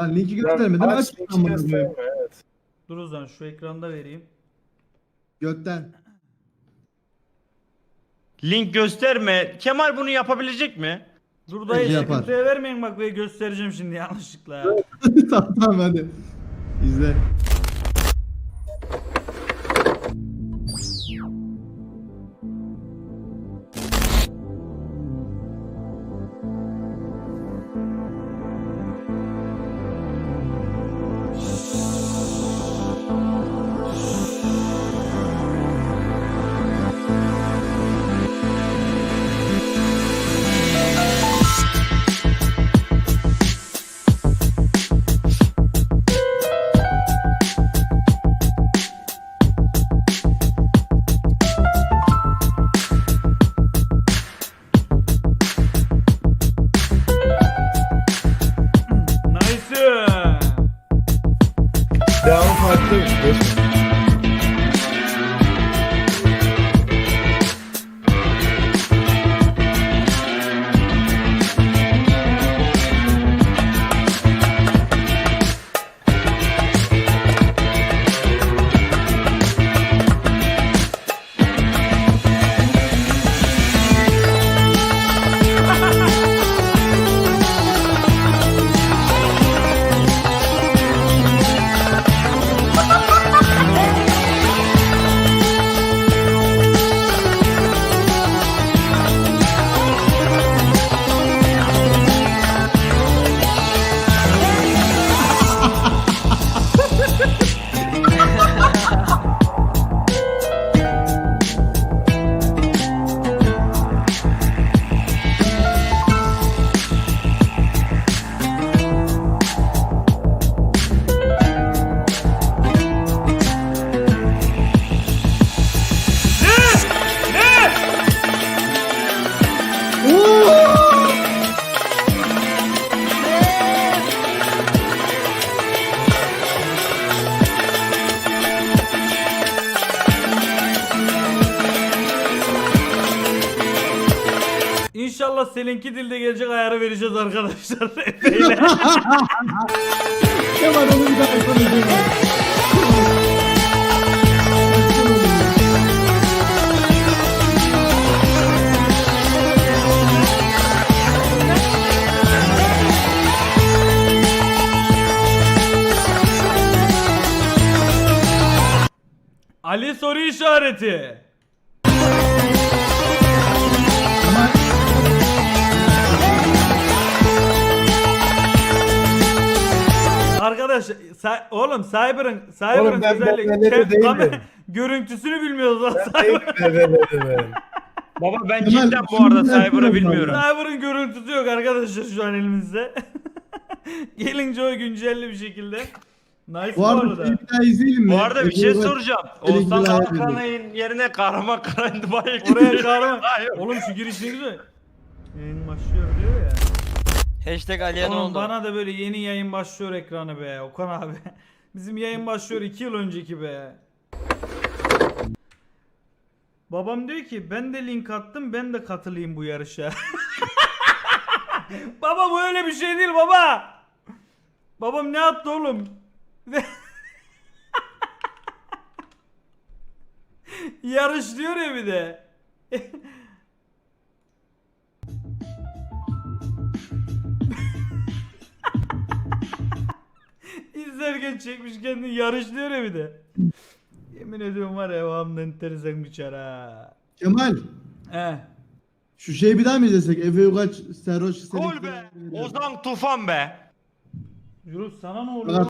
Lan linki göstermeden Aç, aç. linki gösterme, evet. Dur o zaman şu ekranda vereyim. Götten. Link gösterme. Kemal bunu yapabilecek mi? Dur dayı yapar. sıkıntıya vermeyin bak ve göstereceğim şimdi yanlışlıkla. tamam tamam hadi. İzle. my pick. İnşallah seninki dilde gelecek ayarı vereceğiz arkadaşlar. Efe'yle. Kemal onu bir daha yapalım. Ali soru işareti. Arkadaş sa- oğlum Cyber'ın Cyber'ın Oğlum ben değilim. görüntüsünü bilmiyoruz lan Ben Cyber. Baba ben Kemal, cidden bu arada Cyber'ı bilmiyorum. Cyber'ın görüntüsü yok arkadaşlar şu an elimizde. Gelince o güncelli bir şekilde. Nice bu, Bu arada arada. bir daha izleyelim mi? Bu arada bir şey bak- soracağım. Ege'ye Oğuzhan Kalkanay'ın yerine Kahraman Karay'ın Dubai Oraya. Oğlum şu giriş ne güzel. Yayın başlıyor diyor ya. Hashtag Aliye ne Oğlum oldu? bana da böyle yeni yayın başlıyor ekranı be Okan abi. Bizim yayın başlıyor 2 yıl önceki be. Babam diyor ki ben de link attım ben de katılayım bu yarışa. baba bu öyle bir şey değil baba. Babam ne attı oğlum? Yarış diyor ya bir de. İzlerken çekmiş kendini yarış diyor ya bir de. Yemin ediyorum var ya devamlı enteresan bir çara. Kemal. He. Şu şeyi bir daha mı izlesek? Efe Ugaç, Serhoş, Gol be. Ozan Tufan be. Yürü sana ne oluyor?